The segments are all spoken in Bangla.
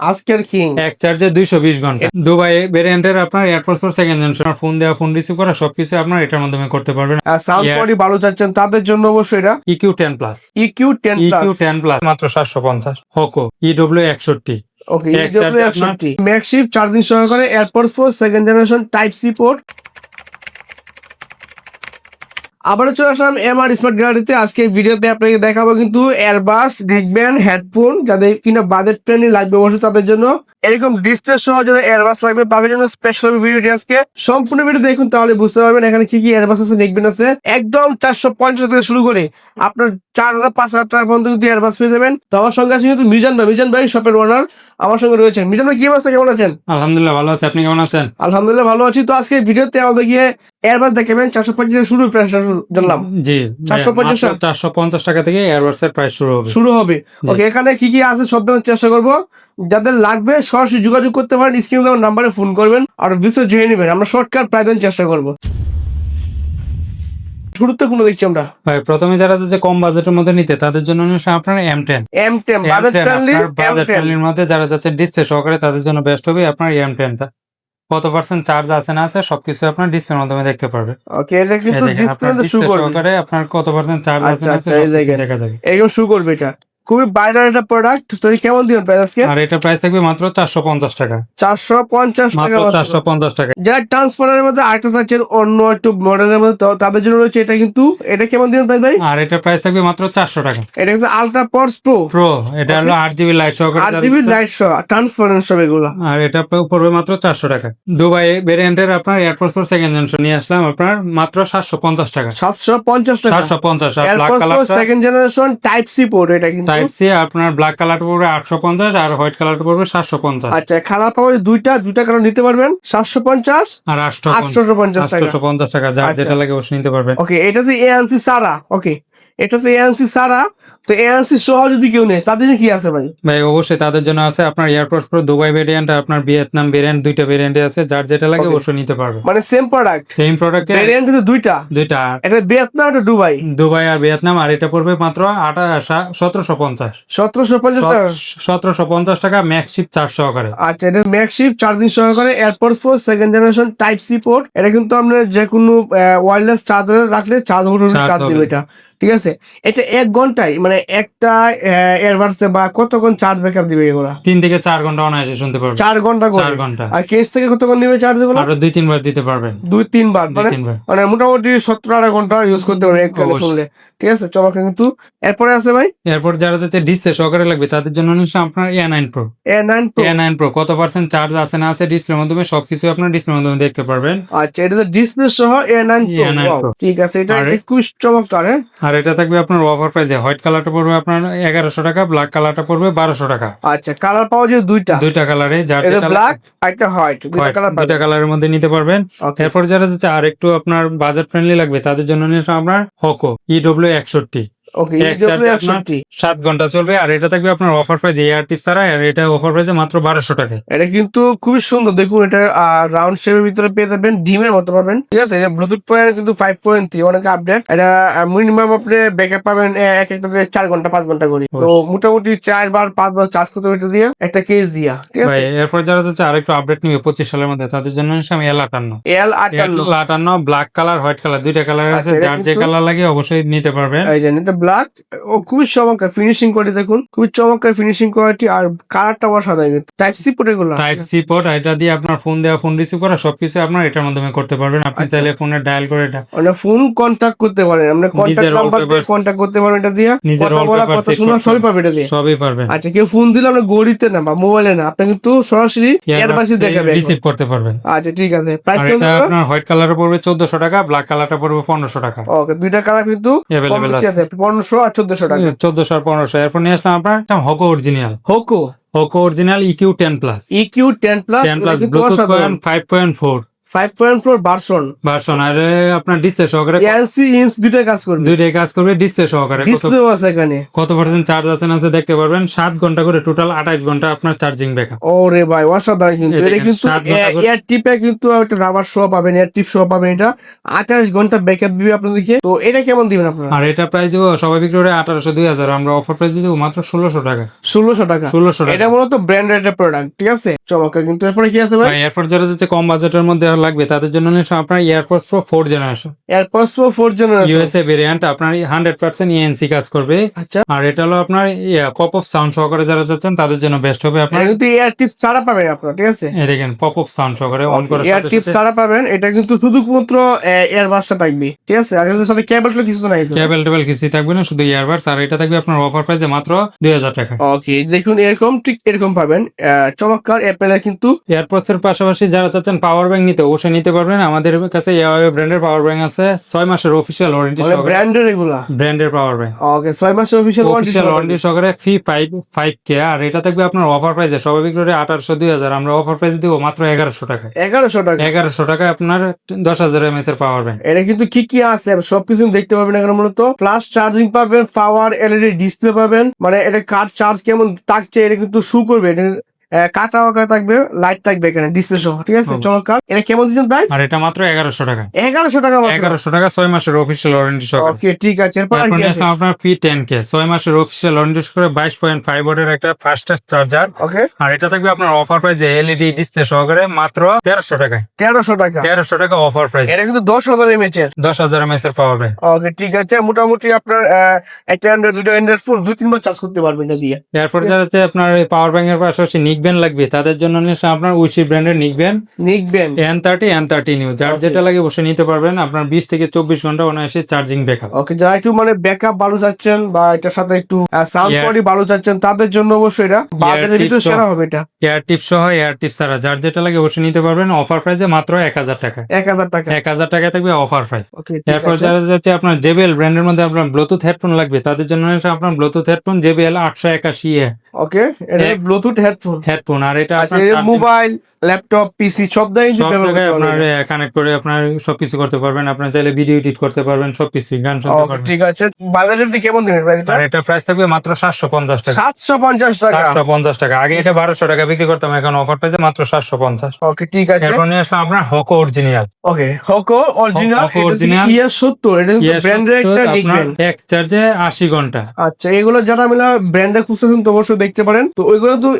আজকের কিং। এক চার্জে দুইশো বিশ ঘণ্টা। দুবাই ভেরিয়েন্টের আপনার airport four second generation phone দেওয়া ফোন রিসিভ করা সবকিছু আপনার এটার মাধ্যমে করতে পারবেন। সাউন্ড কোয়ালিটি ভালো চাচ্ছেন তাদের জন্য অবশ্যই এটা E EQ ten plus EQ ten EQ ten plus মাত্র সাতশো পঞ্চাশ। হোকো ইডব্লিউ একষট্টি। ওকে এক ইডব্লিউ একষট্টি। ম্যাক্সিপ চার্জিং সহকারে airport four second generation type C port আবারও চলে আসলাম এমআর স্মার্ট গ্যালারিতে আজকে ভিডিওতে আপনাকে দেখাবো কিন্তু এয়ারবাস দেখবেন হেডফোন যাদের কিনা বাজেট ফ্রেন্ডলি লাগবে অবশ্যই তাদের জন্য। এরকম ডিসপ্লে সহ যারা এয়ারবাস লাগবে, তাদের জন্য স্পেশাল ভিডিওটি আজকে। সম্পূর্ণ ভিডিও দেখুন তাহলে বুঝতে পারবেন এখানে কি কি এয়ারবাস আছে দেখবেন আছে। একদম চারশো পঞ্চাশ থেকে শুরু করে আপনার চার হাজার পাঁচ হাজার টাকা পর্যন্ত কিন্তু এয়ারবাস পেয়ে যাবেন। তো আমার সঙ্গে আছে কিন্তু মিজান ভাই। মিজান ভাই শপের ওনার আমার সঙ্গে রয়েছেন। ভাই কি অবস্থা? কেমন আছেন? আলহামদুলিল্লাহ ভালো আছে। আপনি কেমন আছেন? আলহামদুলিল্লাহ ভালো আছি। তো আজকে ভিডিওতে আমাদের গিয়ে এয়ারবাস দেখাবেন। চারশো পঞ্চাশ থেকে শুরু প্রাইসটা জানলাম। জি 450 চারশো পঞ্চাশ টাকা থেকে এয়ারবাস এর প্রাইস শুরু হবে। শুরু হবে। ওকে এখানে কি কি আছে সব দেখানোর চেষ্টা করব। যাদের লাগবে সরাসরি যোগাযোগ করতে পারেন। স্ক্রিনে দেওয়ার নাম্বারে ফোন করবেন। আর বিস্তারিত জেনে নেবেন। আমরা শর্টকাট প্রায় দেওয়ার চেষ্টা করব। শুরুতে কোনো দেখছি আমরা। ভাই প্রথমে যারা যে কম বাজেটের মধ্যে নিতে তাদের জন্য নিচ্ছে আপনার M ten M ten budget friendly budget ফ্রেন্ডলির মধ্যে যারা যাচ্ছে ডিসপ্লে সহকারে তাদের জন্য বেস্ট হবে আপনার এম টেনটা কত পার্সেন্ট চার্জ আছে না আছে সবকিছু আপনার ডিসপ্লের মাধ্যমে দেখতে পারবেন ওকে এটা কিন্তু ডিসপ্লে ডিসপ্লেতে করবে। আপনার কত পার্সেন্ট চার্জ আছে আচ্ছা, না আছে আচ্ছা, সবকিছু জায়গায়। দেখা যাবে। একদম শু করবে এটা। খুবই বাইরের একটা প্রোডাক্ট তো কেমন দিবেন প্রাইস আজকে? আর এটা প্রাইস থাকবে মাত্র চারশো পঞ্চাশ টাকা। চারশো পঞ্চাশ টাকা মাত্র মাত্র। চারশো পঞ্চাশ টাকা। যারা ট্রান্সফারের মধ্যে আরেকটা অন্য একটু মডেলের মধ্যে তাদের জন্য রয়েছে এটা কিন্তু এটা কেমন দিবেন প্রাইস ভাই? আর এটা প্রাইস থাকবে মাত্র চারশো টাকা। এটা হচ্ছে আলট্রা পর্স প্রো প্রো এটা হলো লাইট লাইট সহ সব এগুলো। আর এটা পড়বে মাত্র চারশো টাকা। দুবাই ভেরিয়েন্টের আপনার এয়ারপোর্ট ফোর সেকেন্ড জেনারেশন নিয়ে আসলাম আপনার মাত্র সাতশো পঞ্চাশ টাকা। সাতশো পঞ্চাশ টাকা। সাতশো পঞ্চাশ আর black second generation type C port এটা কিন্তু। টাইপ সি আপনার ব্ল্যাক কালারটা পড়বে আটশো পঞ্চাশ আর হোয়াইট কালারটা পড়বে সাতশো পঞ্চাশ। আচ্ছা খারাপ পাওয়া দুইটা দুইটা কারণ নিতে পারবেন? সাতশো পঞ্চাশ আর আটশো আটশো পঞ্চাশ টাকা। যার আচ্ছা। যেটা লাগে অবশ্যই নিতে পারবেন। ওকে এটা হচ্ছে এএলসি সারা ওকে এটা হচ্ছে এএনসি সারা তো এএনসি সহ যদি কেউ নেয় তাদের কি আছে ভাই? ভাই অবশ্যই তাদের জন্য আছে আপনার এয়ারপোর্ট প্রো দুবাই ভেরিয়েন্ট আর আপনার ভিয়েতনাম ভেরিয়েন্ট দুইটা ভেরিয়েন্টে আছে। যার যেটা লাগে অবশ্যই নিতে পারবে। মানে সেম প্রোডাক্ট সেম প্রোডাক্টে ভেরিয়েন্ট কিন্তু দুইটা? দুইটা। এটা ভিয়েতনাম এটা দুবাই দুবাই আর ভিয়েতনাম আর এটা পড়বে মাত্র আটা সতেরোশো পঞ্চাশ। সতেরোশো পঞ্চাশ টাকা? সতেরোশো পঞ্চাশ টাকা ম্যাক্সিপ চার সহকারে। আচ্ছা এটা ম্যাকশিপ চার্জিং সহকারে airport four second generation type C port এটা কিন্তু আপনার যে কোনো ওয়্যারলেস চার্জার রাখলে চার্জ হবে। চার্জ। দিবে এটা। ঠিক আছে? এটা এক ঘন্টায় মানে একটা এয়ারবাডসে বা কতক্ষণ চার্জ ব্যাকআপ দিবে এগুলা? তিন থেকে চার ঘণ্টা অনায়াসে শুনতে পারবেন চার ঘণ্টা চার ঘণ্টা। আর কেস থেকে কতক্ষণ নিবে চার্জ দেবো আরও দুই তিনবার দিতে পারবেন দুই তিনবার মানে মানে মোটামুটি সত্তর আড়াই ঘণ্টা ইউজ করতে পারবে এক কানে শুনলে। ঠিক আছে? চমৎকার কিন্তু এরপরে আছে ভাই? এরপর যারা যাচ্ছে ডিসপ্লে সহকারে লাগবে তাদের জন্য নিশ্চয় আপনার A nine pro A nine pro A nine pro কত পার্সেন্ট চার্জ আছে না আছে ডিসপ্লের মাধ্যমে সবকিছু আপনার ডিসপ্লের মাধ্যমে দেখতে পারবেন। আচ্ছা এটা ডিসপ্লে সহ এ নাইন প্রো A9 Pro। ঠিক আছে এটা খুব চমৎকার হ্যাঁ? আর এটা থাকবে আপনার অফার প্রাইসে হোয়াইট কালারটা পড়বে আপনার এগারোশো টাকা ব্ল্যাক কালারটা পড়বে বারোশো টাকা। আচ্ছা কালার পাওয়া যায় দুইটা। দুইটা কালারে যার এটা ব্ল্যাক একটা হোয়াইট দুইটা কালার পাবে দুইটা কালারের মধ্যে নিতে পারবেন। এরপর যারা যাচ্ছে আর একটু আপনার বাজেট ফ্রেন্ডলি লাগবে তাদের জন্য নিয়ে আপনার হকো ইডব্লিউ একষট্টি। ওকে সাত ঘণ্টা চলবে আর এটা থাকবে আপনার অফার প্রাইস এয়ার টিপ ছাড়া আর এটা অফার প্রাইসে মাত্র বারোশো টাকা। এটা কিন্তু খুবই সুন্দর। দেখুন এটা রাউন্ড শেপের ভিতরে পেয়ে যাবেন ডিমের মতো পাবেন। ঠিক আছে এটা ব্লুটুথ পয়েন্ট কিন্তু ফাইভ পয়েন্ট থ্রি অনেক আপডেট এটা মিনিমাম আপনি ব্যাকআপ পাবেন এক একটা চার ঘণ্টা পাঁচ ঘণ্টা করে। তো মোটামুটি চার বার পাঁচ বার চার্জ করতে হবে এটা দিয়ে একটা কেস দিয়া। ঠিক আছে? এরপর যারা যাচ্ছে আর একটু আপডেট নিবে পঁচিশ সালের মধ্যে তাদের জন্য নিয়ে আসলাম এল আটান্ন। এল আটান্ন। আটান্ন ব্ল্যাক কালার হোয়াইট কালার দুইটা কালার আছে আচ্ছা, যার যে কালার লাগে অবশ্যই নিতে পারবেন। এটা ব্ল্যাক ও খুবই চমৎকার ফিনিশিং কোয়ালিটি দেখুন খুবই চমৎকার ফিনিশিং কোয়ালিটি আর কালারটা অসাধারণ কিন্তু টাইপ সি পোর্ট এগুলো। টাইপ সি পোর্ট এটা দিয়ে আপনার ফোন দেওয়া ফোন রিসিভ করা সবকিছু আপনার এটার মাধ্যমে করতে পারবেন। আপনি আচ্ছা। চাইলে ফোনে ডায়াল করে এটা মানে ফোন কন্ট্যাক্ট করতে পারেন আপনি কন্ট্যাক্ট নিজের নাম্বার দিয়ে কন্ট্যাক্ট করতে পারেন এটা দিয়ে। কথা বলা কথা শোনা সবই পারবেন। পাবে এটা দিয়ে। সবই পারবেন আচ্ছা কেউ ফোন দিলে আপনি গড়িতে না বা মোবাইলে না আপনি কিন্তু সরাসরি এয়ারবাসই দেখাবে রিসিভ করতে পারবেন। আচ্ছা ঠিক আছে। প্রাইস এটা আপনার হোয়াইট কালারে পড়বে চোদ্দশো টাকা ব্ল্যাক কালারটা পড়বে পনেরোশো টাকা। ওকে দুইটা কালার কিন্তু অ্যাভেলেবেল আছে। পনেরোশো আর চোদ্দশো টাকা। চোদ্দশো আর পনেরোশো। এরপর নিয়ে আসলাম আপনার Hoco original Hoco Hoco original EQ ten plus EQ ten plus ten plus Bluetooth five point four five point four version version আর আপনার ডিসপ্লে সহকারে এনসি ইঞ্চ দুইটা কাজ করবে। দুইটাই কাজ করবে ডিসপ্লে সহকারে কত আছে এখানে। কত পার্সেন্ট চার্জ আছে না আছে দেখতে পারবেন ঘণ্টা করে টোটাল আঠাইশ ঘণ্টা আপনার চার্জিং ব্যাকআপ ওরে ভাই অসাধারণ কিন্তু। এটা এটা কিন্তু ঘণ্টা করে- এয়ার টিপে কিন্তু একটা রাবার শো পাবেন এয়ার টিপ শো পাবেন এটা। আঠাশ ঘণ্টা ব্যাকআপ দিবে আপনাদেরকে। তো এটা কেমন দিবেন আপনারা? আর এটা প্রাইস দিব সবাই বিক্রি করে আঠারোশো দুই হাজার। আমরা অফার প্রাইস দিব মাত্র ষোলোশো টাকা। ষোলোশো টাকা। ষোলোশো টাকা। এটা মূলত ব্র্যান্ডেড একটা প্রোডাক্ট ঠিক আছে? চমৎকার কিন্তু এরপরে কি আছে ভাই? যারা কম বাজেটের মধ্যে লাগবে তাদের জন্য আপনার airports pro four generation AirPods pro four generation USA variant আপনার হান্ড্রেড পার্সেন্ট ইএনসি কাজ করবে। আচ্ছা। আর এটা হলো আপনার পপ অফ সাউন্ড সহকারে যারা চাচ্ছেন তাদের জন্য বেস্ট হবে আপনার। কিন্তু এয়ার টিপ ছাড়া পাবেন আপনারা ঠিক আছে? এই দেখেন পপ অফ সাউন্ড সহকারে অন করার এয়ার টিপ ছাড়া পাবেন এটা কিন্তু শুধুমাত্র এয়ার বাসটা থাকবে ঠিক আছে? আর এটার সাথে কেবল কিছু নাই কেবল টেবল কিছুই থাকবে না শুধু ইয়ারবাডস আর এটা থাকবে আপনার অফার প্রাইসে মাত্র দুই হাজার টাকা। ওকে দেখুন এরকম ঠিক এরকম পাবেন চমৎকার অ্যাপেলের কিন্তু এয়ারপোর্টস এর পাশাপাশি যারা চাচ্ছেন পাওয়ার ব্যাংক নিতে অবশ্যই নিতে পারবেন। আমাদের কাছে এয়ারওয়ে ব্র্যান্ডের পাওয়ার ব্যাংক আছে। ছয় মাসের অফিসিয়াল ওয়ারেন্টি সহকারে ব্র্যান্ডের এগুলা? ব্র্যান্ডের পাওয়ার ব্যাংক ওকে ছয় মাসের অফিসিয়াল অফিসিয়াল ওয়ারেন্টি সহকারে। ফি ফাইভ ফাইভ কে আর এটা থাকবে আপনার অফার প্রাইসে স্বাভাবিক রেটে আঠারোশো দুই হাজার। আমরা অফার প্রাইস দিব মাত্র এগারোশো টাকায়। এগারোশো টাকা? এগারোশো টাকায় আপনার দশ হাজার এমএস এর পাওয়ার ব্যাংক এটা কিন্তু কি কি আছে? সবকিছু দেখতে পাবেন এখানে মূলত। প্লাস চার্জিং পাবেন পাওয়ার এলইডি ডিসপ্লে পাবেন। মানে এটা কার চার্জ কেমন থাকছে এটা কিন্তু শু করবে। এটা কাটা ওকা থাকবে লাইট থাকবে এখানে ডিসপ্লে সহ ঠিক আছে? চমৎকার। এটা কেমন দিচ্ছেন প্রাইস আর এটা মাত্র এগারোশো টাকা। এগারোশো টাকা মাত্র। এগারোশো টাকা ছয় মাসের অফিসিয়াল ওয়ারেন্টি সহকারে। ওকে ঠিক আছে এরপর আর এখন কি আছে? আপনার পি টেন কে ছয় মাসের অফিসিয়াল ওয়ারেন্টি পয়েন্ট ফাইভ ওয়াটের একটা ফাস্টেস্ট চার্জার ওকে আর এটা থাকবে আপনার অফার প্রাইসে এলইডি ডিসপ্লে সহকারে মাত্র তেরোশো টাকায়। তেরোশো টাকা। তেরোশো টাকা অফার প্রাইস এটা কিন্তু দশ হাজার এমএচ এর। দশ হাজার এমএস এর পাওয়ার ব্যাংক ওকে ঠিক আছে মোটামুটি আপনার একটা অ্যান্ড্রয়েড দুটো অ্যান্ড্রয়েড ফোন দুই তিনবার চার্জ করতে পারবেন এটা দিয়ে। এরপর আপনার পাওয়ার ব্যাংকের পাশাপাশি নিকবেন লাগবে তাদের জন্য নিশ্চয়ই আপনার উইসি ব্র্যান্ডের নিকবেন নিকবেন N thirty N thirty new যার যেটা লাগে বসে নিতে পারবেন আপনার বিশ থেকে চব্বিশ ঘণ্টা অনায়াসে চার্জিং ব্যাকআপ ওকে যারা একটু মানে ব্যাকআপ ভালো চাচ্ছেন বা এটার সাথে একটু সাউন্ড কোয়ালিটি ভালো চাচ্ছেন তাদের জন্য অবশ্যই এটা। বাজারের ভিতরে সেরা হবে এটা। এয়ার টিপ সহ এয়ার টিপ ছাড়া যার যেটা লাগে বসে নিতে পারবেন অফার প্রাইসে মাত্র এক হাজার টাকা। এক হাজার টাকা। এক হাজার টাকা থাকবে অফার প্রাইস ওকে এরপর যারা যাচ্ছে আপনার জেবিএল ব্র্যান্ডের মধ্যে আপনার ব্লুটুথ হেডফোন লাগবে তাদের জন্য আপনার ব্লুটুথ হেডফোন জেবিএল আটশো একাশি ওকে ব্লুটুথ হেডফোন হেডফোন আর এটা আচ্ছা মোবাইল ল্যাপটপ পিসি সব জায়গায় আপনার কানেক্ট করে আপনার সবকিছু করতে পারবেন। আপনার চাইলে ভিডিও এডিট করতে পারবেন সবকিছু গান শুনতে পারবেন। ঠিক আছে। বাজারের ভিতরে কেমন দিনের প্রাইস এটা? এটা প্রাইস থাকবে মাত্র সাতশো পঞ্চাশ টাকা। সাতশো পঞ্চাশ টাকা। সাতশো পঞ্চাশ টাকা। আগে এটা বারোশো টাকা বিক্রি করতাম এখন অফার প্রাইসে মাত্র সাতশো পঞ্চাশ। ওকে ঠিক আছে। এরপর নিয়ে আসলাম আপনার Hoco original okay Hoco original Hoco original। ইয়ে সত্তর এটা কিন্তু ব্র্যান্ডের একটা লিখবেন এক চার্জে আশি ঘণ্টা। আচ্ছা এগুলো যারা মিলা ব্র্যান্ডে খুঁজতেছেন তো অবশ্যই দেখতে পারেন। তো ওইগুলো তো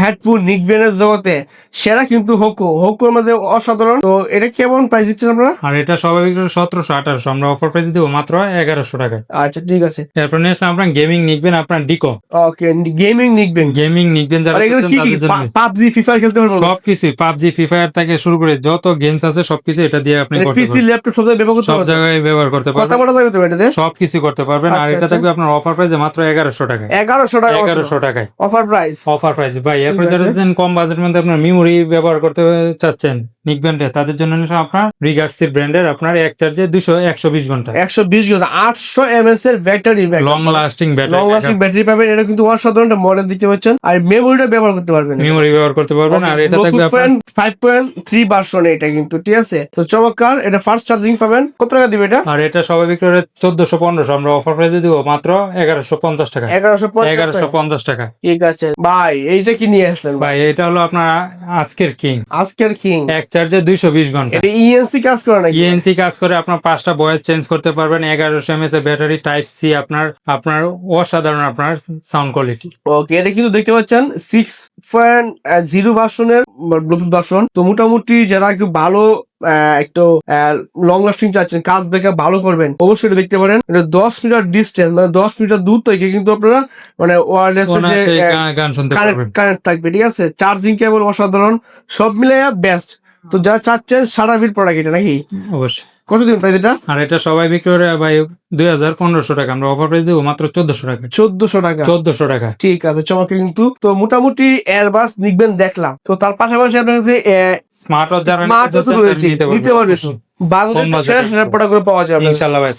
হেডফোন নিকবেনের জগতে সেরা কিন্তু হোকো হোকোর মধ্যে অসাধারণ। তো এটা কেমন প্রাইস দিচ্ছেন আপনারা? আর এটা স্বাভাবিক সতেরোশো আঠারোশো। আমরা অফার প্রাইস দিব মাত্র এগারোশো টাকায়। আচ্ছা ঠিক আছে। এরপর আসলাম আপনার গেমিং নিকবেন আপনার ডিকো ওকে গেমিং নিকবেন। গেমিং নিকবেন যারা এগুলো কি কি? পাবজি ফায়ার খেলতে পারবেন সবকিছু পাবজি ফায়ার থেকে শুরু করে যত গেমস আছে সবকিছু এটা দিয়ে আপনি করতে পিসি ল্যাপটপ সব জায়গায় ব্যবহার করতে সব পারবেন? জায়গায় ব্যবহার করতে পারবেন। বলা যাবে তো এটাতে সবকিছু করতে পারবেন। আর আচ্ছা, এটা আচ্ছা। থাকবে আপনার অফার প্রাইসে মাত্র এগারোশো টাকায়। এগারোশো টাকা এগারোশো টাকায়। অফার প্রাইস অফার প্রাইস ভাই এরপর যারা। কম বাজেটের মধ্যে আপনার মেমোরি ব্যবহার করতে চাচ্ছেন নিক ব্র্যান্ডে তাদের জন্য আপনার রিগার্ডসির ব্র্যান্ডের আপনার এক চার্জে দুশো একশো বিশ ঘণ্টা। একশো বিশ ঘণ্টা আটশো এমএস এর battery long lasting battery long lasting battery পাবেন এটা কিন্তু অসাধারণ মডেল দিতে পারছেন আর মেমোরিটা ব্যবহার করতে পারবেন। মেমোরি ব্যবহার করতে পারবেন আর এটা থাকবে আপনার ফাইভ পয়েন্ট থ্রি ভার্সন এটা কিন্তু ঠিক আছে? তো চমৎকার এটা ফার্স্ট চার্জিং পাবেন। কত টাকা দিবে এটা? আর এটা সবাই বিক্রি করে চোদ্দশো পনেরোশো আমরা অফার প্রাইসে দিব মাত্র এগারোশো পঞ্চাশ টাকা। এগারোশো এগারোশো টাকা। পঞ্চাশ টাকা। ঠিক আছে। ভাই এইটা কি নিয়ে আসলেন ভাই? এটা হলো আপনার আজকের কিং। আজকের কিং। এক চার্জে দুইশো বিশ ঘণ্টা। এটা ইএনসি কাজ করে নাকি? ইএনসি কাজ করে আপনার পাঁচটা বয়স চেঞ্জ করতে পারবেন এগারোশো এমএস এর ব্যাটারি টাইপ সি আপনার আপনার অসাধারণ আপনার সাউন্ড কোয়ালিটি ওকে এটা কিন্তু দেখতে পাচ্ছেন সিক্স পয়েন্ট জিরো ভার্সনের ব্লুটুথ ভার্সন তো মোটামুটি যারা একটু ভালো একটু লং লাস্টিং চাচ্ছেন কাজ ব্যাকআপ ভালো করবেন অবশ্যই এটা দেখতে পারেন। এটা দশ মিটার ডিস্টেন্স মানে দশ মিটার দূর থেকে কিন্তু আপনারা মানে ওয়ারলেস কানেক্ট থাকবে ঠিক আছে? চার্জিং কেবল অসাধারণ সব মিলে বেস্ট তো যা চাচ্ছেন সারা ভিড় প্রোডাক্ট এটা নাকি? অবশ্যই। কত দিন প্রাইস এটা? আর এটা সবাই বিক্রি করে ভাই দুই হাজার পনেরোশো টাকা। আমরা অফার প্রাইস দেবো মাত্র চোদ্দশো টাকা। চোদ্দশো টাকা? চোদ্দশো টাকা। ঠিক আছে চমকে কিন্তু। তো মোটামুটি এয়ারবাস নিকবেন দেখলাম। তো তার পাশাপাশি আপনার কাছে স্মার্ট ওয়াচ যারা নিতে পারবে পাওয়া যাবে। ভাই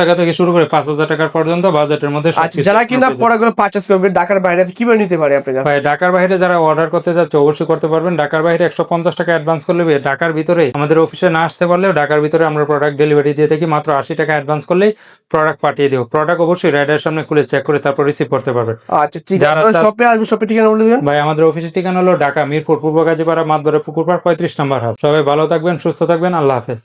টাকা থেকে শুরু করে পাঁচ হাজার টাকা পর্যন্ত বাজেটের মধ্যে আচ্ছা যারা কিনা প্রোডাক্টগুলো পারচেস করবে ঢাকার বাইরে কীভাবে নিতে পারে আপনার ভাই ঢাকার বাইরে যারা অর্ডার করতে যাচ্ছে অবশ্যই করতে পারবেন। ঢাকার বাইরে একশো পঞ্চাশ টাকা অ্যাডভান্স করলে ঢাকার ভিতরে আমাদের অফিসে না আসতে পারলেও ঢাকার ভিতরে আমরা প্রোডাক্ট ডেলিভারি দিয়ে থাকি মাত্র আশি টাকা অ্যাডভান্স করলেই প্রোডাক্ট পাঠিয়ে দিও প্রোডাক্ট অবশ্যই রাইডারের সামনে খুলে চেক করে তারপর রিসিভ করতে পারবেন। আচ্ছা ঠিক আছে শপে আসবে শপে ঠিকানা বলে দিবেন? ভাই আমাদের অফিসের ঠিকানা হলো ঢাকা মিরপুর পূর্ব গাজীপাড়া মাতবরে পুকুরপাড় পঁয়ত্রিশ নম্বর হাউস সবাই ভালো থাকবেন সুস্থ থাকবেন আল্লাহ হাফেজ।